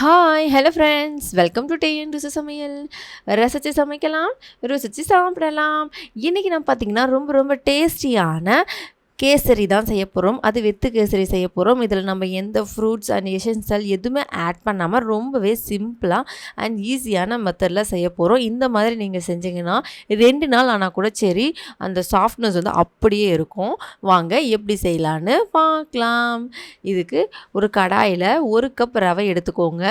Hi hello friends welcome to tan ருசி சமையல் ரசித்து சமைக்கலாம் ருசித்து சாப்பிடலாம். இன்றைக்கி நம்ம பார்த்திங்கன்னா ரொம்ப ரொம்ப டேஸ்டியான கேசரி தான் செய்ய போகிறோம் அது வெத்து கேசரி செய்ய போகிறோம் இதில் நம்ம எந்த ஃப்ரூட்ஸ் அண்ட் எசன்சல் எதுவுமே ஆட் பண்ணாமல் ரொம்பவே சிம்பிளாக அண்ட் ஈஸியான மெத்தடில் செய்ய போகிறோம் இந்த மாதிரி நீங்கள் செஞ்சீங்கன்னா ரெண்டு நாள் ஆனால் கூட சரி அந்த சாஃப்ட்னஸ் வந்து அப்படியே இருக்கும். வாங்க எப்படி செய்யலான்னு பார்க்கலாம். இதுக்கு ஒரு கடாயில் ஒரு கப் ரவை எடுத்துக்கோங்க.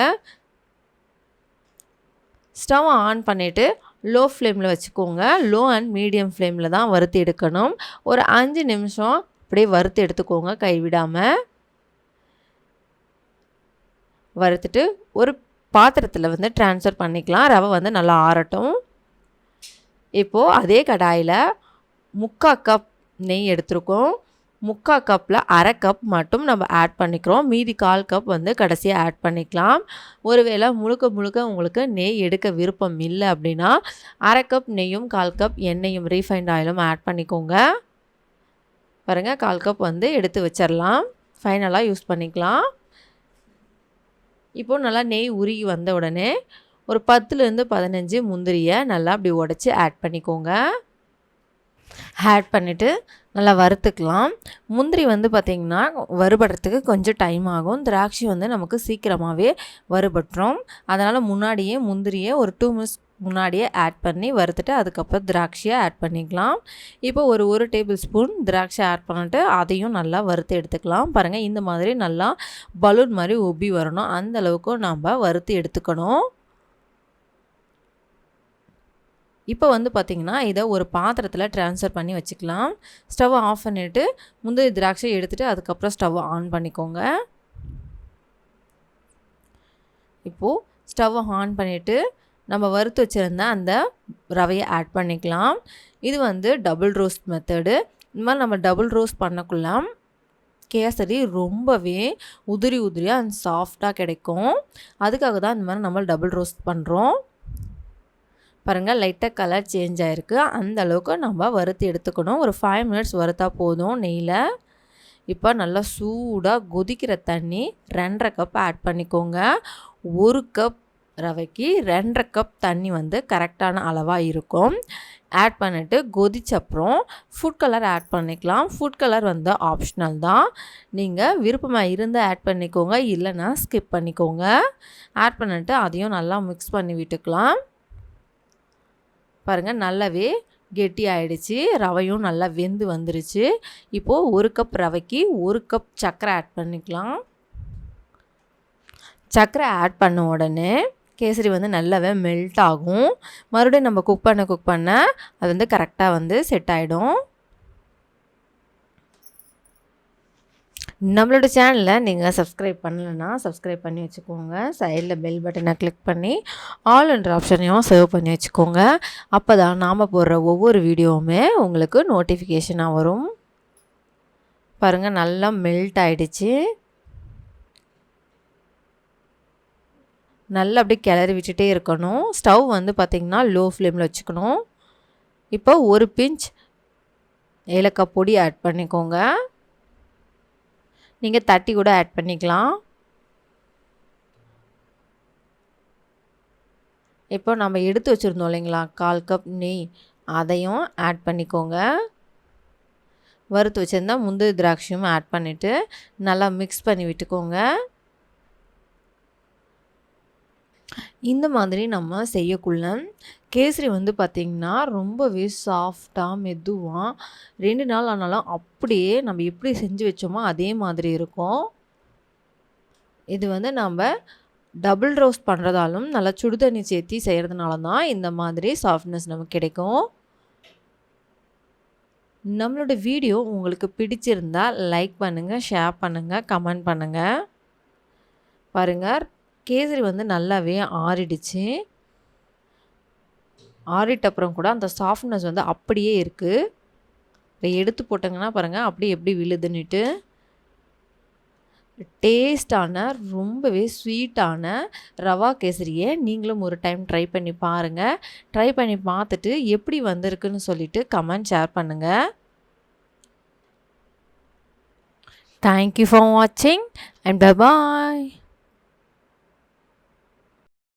ஸ்டவ் ஆன் பண்ணிவிட்டு லோ ஃப்ளேமில் வச்சுக்கோங்க. லோ அண்ட் மீடியம் ஃப்ளேமில் தான் வறுத்து எடுக்கணும். ஒரு அஞ்சு நிமிஷம் அப்படியே வறுத்து எடுத்துக்கோங்க கைவிடாமல் வறுத்துட்டு ஒரு பாத்திரத்தில் வந்து ட்ரான்ஸ்ஃபர் பண்ணிக்கலாம். ரவை வந்து நல்லா ஆறட்டும். இப்போது அதே கடாயில் முக்கால் கப் நெய் எடுத்துருக்கோம். முக்கால் கப்பில் அரை கப் மட்டும் நம்ம ஆட் பண்ணிக்கிறோம். மீதி கால் கப் வந்து கடைசியாக ஆட் பண்ணிக்கலாம். ஒருவேளை முழுக்க முழுக்க உங்களுக்கு நெய் எடுக்க விருப்பம் இல்லை அப்படின்னா அரை கப் நெய்யும் கால் கப் எண்ணெயும் ரீஃபைண்ட் ஆயிலும் ஆட் பண்ணிக்கோங்க. பாருங்கள் கால் கப் வந்து எடுத்து வச்சிடலாம் ஃபைனலாக யூஸ் பண்ணிக்கலாம். இப்போது நல்லா நெய் உருகி வந்த உடனே ஒரு பத்துலேருந்து பதினஞ்சு முந்திரியை நல்லா அப்படி உடச்சி ஆட் பண்ணிக்கோங்க. ஆட் பண்ணிவிட்டு நல்லா வறுத்துக்கலாம். முந்திரி வந்து பார்த்திங்கன்னா வறுபடுறதுக்கு கொஞ்சம் டைம் ஆகும். திராட்சை வந்து நமக்கு சீக்கிரமாகவே வறுபட்டுரும். அதனால் முன்னாடியே முந்திரியை ஒரு டூ மினிட்ஸ் முன்னாடியே ஆட் பண்ணி வறுத்துட்டு அதுக்கப்புறம் திராட்சையை ஆட் பண்ணிக்கலாம். இப்போ ஒரு ஒரு டேபிள் ஸ்பூன் திராட்சை ஆட் பண்ணிட்டு அதையும் நல்லா வறுத்து எடுத்துக்கலாம். பாருங்கள் இந்த மாதிரி நல்லா பலூன் மாதிரி உப்பி வரணும். அந்த அளவுக்கு நம்ம வறுத்து எடுத்துக்கணும். இப்போ வந்து பார்த்திங்கன்னா இதை ஒரு பாத்திரத்தில் ட்ரான்ஸ்ஃபர் பண்ணி வச்சுக்கலாம். ஸ்டவ் ஆஃப் பண்ணிவிட்டு முந்திரி திராட்சை எடுத்துகிட்டு அதுக்கப்புறம் ஸ்டவ் ஆன் பண்ணிக்கோங்க. இப்போது ஸ்டவ் ஆன் பண்ணிவிட்டு நம்ம வறுத்து வச்சுருந்த அந்த ரவையை ஆட் பண்ணிக்கலாம். இது வந்து டபுள் ரோஸ்ட் மெத்தடு இந்த மாதிரி நம்ம டபுள் ரோஸ்ட் பண்ணக்குள்ள கேசரி ரொம்பவே உதிரி உதிரியாக அண்ட் சாஃப்டாக கிடைக்கும். அதுக்காக தான் இந்த மாதிரி நம்ம டபுள் ரோஸ்ட் பண்ணுறோம் பாருங்கள் லைட்டாக கலர் சேஞ்ச் ஆகிருக்கு அந்த அளவுக்கு நம்ம வறுத்து எடுத்துக்கணும். ஒரு ஃபைவ் மினிட்ஸ் வறுத்தா போதும் நெய்யில் இப்போ நல்லா சூடாக கொதிக்கிற தண்ணி ரெண்டரை கப் ஆட் பண்ணிக்கோங்க. ஒரு கப் ரவைக்கு ரெண்டரை கப் தண்ணி வந்து கரெக்டான அளவாக இருக்கும். ஆட் பண்ணிவிட்டு கொதிச்சப்புறம் ஃபுட் கலர் ஆட் பண்ணிக்கலாம். ஃபுட் கலர் வந்து ஆப்ஷனல் தான். நீங்கள் விருப்பமாக இருந்து ஆட் பண்ணிக்கோங்க. இல்லைன்னா ஸ்கிப் பண்ணிக்கோங்க. ஆட் பண்ணிவிட்டு அதையும் நல்லா மிக்ஸ் பண்ணி விட்டுக்கலாம். பாருங்கள் நல்லாவே கெட்டி ஆகிடுச்சு ரவையும் நல்லா வெந்து வந்துருச்சு. இப்போது ஒரு கப் ரவைக்கு ஒரு கப் சர்க்கரை ஆட் பண்ணிக்கலாம். சர்க்கரை ஆட் பண்ண உடனே கேசரி வந்து நல்லாவே மெல்ட் ஆகும். மறுபடியும் நம்ம குக் பண்ண குக் பண்ண அது வந்து கரெக்டாக வந்து செட் ஆகிடும் நம்மளோட சேனலில் நீங்கள் சப்ஸ்கிரைப் பண்ணலைன்னா சப்ஸ்கிரைப் பண்ணி வச்சுக்கோங்க. சைடில் பெல் பட்டனை கிளிக் பண்ணி ஆல் என்ற ஆப்ஷனையும் சேவ் பண்ணி வச்சுக்கோங்க. அப்போ தான் நாம் போடுற ஒவ்வொரு வீடியோவுமே உங்களுக்கு நோட்டிஃபிகேஷனாக வரும். பாருங்கள் நல்லா மெல்ட் ஆகிடுச்சு நல்லா அப்படியே கிளறி விட்டுட்டே இருக்கணும். ஸ்டவ் வந்து பார்த்திங்கன்னா லோ ஃப்ளேமில் வச்சுக்கணும். இப்போ ஒரு பிஞ்ச் ஏலக்காய் பொடி ஆட் பண்ணிக்கோங்க. நீங்கள் தட்டி கூட ஆட் பண்ணிக்கலாம். இப்போ நம்ம எடுத்து வச்சுருந்தோம் இல்லைங்களா? கால் கப் நெய். அதையும் ஆட் பண்ணிக்கோங்க. வறுத்து வச்சுருந்தா முந்திரி திராட்சையும் ஆட் பண்ணிவிட்டு நல்லா மிக்ஸ் பண்ணி விட்டுக்கோங்க. இந்த மாதிரி நம்ம செய்யக்குள்ள கேசரி வந்து பார்த்திங்கன்னா ரொம்பவே சாஃப்டாக மெதுவாக ரெண்டு நாள் ஆனாலும் அப்படியே நம்ம எப்படி செஞ்சு வச்சோமோ அதே மாதிரி இருக்கும். இது வந்து நம்ம டபுள் ரோஸ்ட் பண்ணுறதாலும் நல்லா சுடு தண்ணி சேர்த்தி செய்கிறதுனால தான் இந்த மாதிரி சாஃப்ட்னஸ் நமக்கு கிடைக்கும். நம்மளோட வீடியோ உங்களுக்கு பிடிச்சிருந்தால் லைக் பண்ணுங்கள் ஷேர் பண்ணுங்கள் கமெண்ட் பண்ணுங்கள் பாருங்கள் கேசரி வந்து நல்லாவே ஆறிடுச்சு. ஆறிட்ட அப்புறம் கூட அந்த சாஃப்ட்னஸ் வந்து அப்படியே இருக்குது இப்போ எடுத்து போட்டங்கன்னா பாருங்கள் அப்படியே எப்படி விழுதுன்னுட்டு. டேஸ்டான ரொம்பவே ஸ்வீட்டான ரவா கேசரியை நீங்களும் ஒரு டைம் ட்ரை பண்ணி பாருங்கள் ட்ரை பண்ணி பார்த்துட்டு எப்படி வந்திருக்குன்னு சொல்லிவிட்டு கமெண்ட் ஷேர் பண்ணுங்கள் தேங்க்யூ ஃபார் வாட்சிங் அண்ட் பாய்